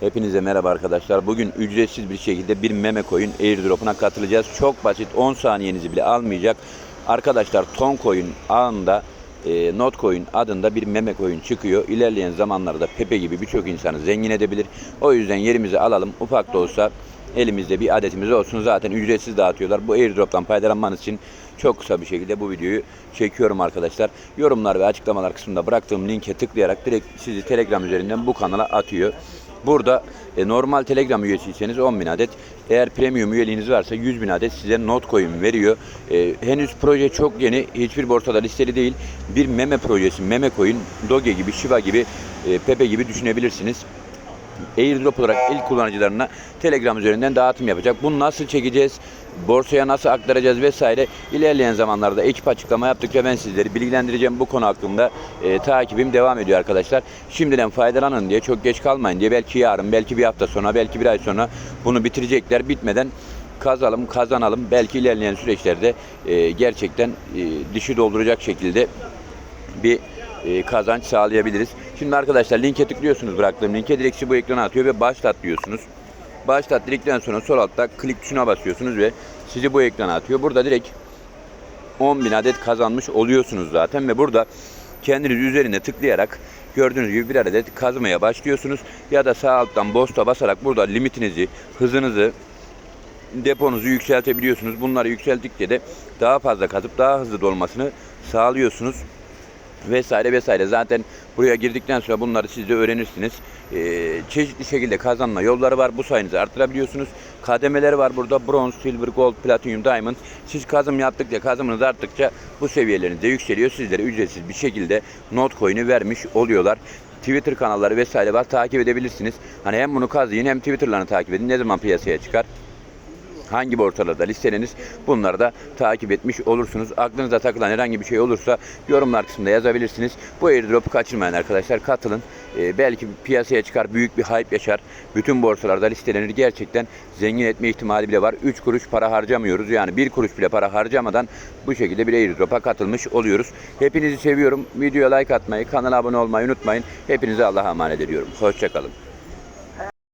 Hepinize merhaba arkadaşlar. Bugün ücretsiz bir şekilde bir meme coin airdrop'una katılacağız. Çok basit 10 saniyenizi bile almayacak. Arkadaşlar Toncoin ağında e, Notcoin adında bir meme coin çıkıyor. İlerleyen zamanlarda Pepe gibi birçok insanı zengin edebilir. O yüzden yerimizi alalım. Ufak da olsa elimizde bir adetimiz olsun. Zaten ücretsiz dağıtıyorlar. Bu airdrop'tan faydalanmanız için çok kısa bir şekilde bu videoyu çekiyorum arkadaşlar. Yorumlar ve açıklamalar kısmında bıraktığım linke tıklayarak direkt sizi Telegram üzerinden bu kanala atıyor. Burada e, normal Telegram üyesiyseniz 10.000 adet, eğer premium üyeliğiniz varsa 100.000 adet size Notcoin veriyor. E, henüz proje çok yeni, hiçbir borsada listeli değil. Bir meme projesi, meme coin, Doge gibi, Shiba gibi, e, Pepe gibi düşünebilirsiniz. Airdrop olarak ilk kullanıcılarına Telegram üzerinden dağıtım yapacak. Bunu nasıl çekeceğiz? Borsaya nasıl aktaracağız vesaire ilerleyen zamanlarda ekip açıklama yaptıkça ben sizleri bilgilendireceğim. Bu konu hakkında e, takibim devam ediyor arkadaşlar. Şimdiden faydalanın diye çok geç kalmayın diye belki yarın, belki bir hafta sonra, belki bir ay sonra bunu bitirecekler. Bitmeden kazalım, kazanalım. Belki ilerleyen süreçlerde e, gerçekten e, dişi dolduracak şekilde bir e, kazanç sağlayabiliriz. Şimdi arkadaşlar linke tıklıyorsunuz bıraktığım linke direkt sizi bu ekrana atıyor ve başlat diyorsunuz. Başlat dedikten sonra sol altta klik tuşuna basıyorsunuz ve sizi bu ekrana atıyor. Burada direkt 10.000 adet kazanmış oluyorsunuz zaten ve burada kendiniz üzerine tıklayarak gördüğünüz gibi bir adet kazmaya başlıyorsunuz. Ya da sağ alttan bosta basarak burada limitinizi, hızınızı, deponuzu yükseltebiliyorsunuz. Bunları yükselttikçe de daha fazla kazıp daha hızlı dolmasını sağlıyorsunuz vesaire vesaire. Zaten buraya girdikten sonra bunları siz de öğrenirsiniz. Ee, çeşitli şekilde kazanma yolları var. Bu sayınızı arttırabiliyorsunuz. Kademeleri var burada. Bronz, silver, gold, platinum, diamond. Siz kazım yaptıkça, kazımınız arttıkça bu seviyeleriniz de yükseliyor. Sizlere ücretsiz bir şekilde Notcoin'i vermiş oluyorlar. Twitter kanalları vesaire var. Takip edebilirsiniz. Hani hem bunu kazıyın hem Twitter'larını takip edin. Ne zaman piyasaya çıkar? Hangi borsalarda listeleniz bunları da takip etmiş olursunuz. Aklınıza takılan herhangi bir şey olursa yorumlar kısmında yazabilirsiniz. Bu airdrop'u kaçırmayın arkadaşlar. Katılın. Ee, belki piyasaya çıkar, büyük bir hype yaşar. Bütün borsalarda listelenir. Gerçekten zengin etme ihtimali bile var. 3 kuruş para harcamıyoruz. Yani 1 kuruş bile para harcamadan bu şekilde bir airdrop'a katılmış oluyoruz. Hepinizi seviyorum. Videoya like atmayı, kanala abone olmayı unutmayın. Hepinize Allah'a emanet ediyorum. Hoşçakalın.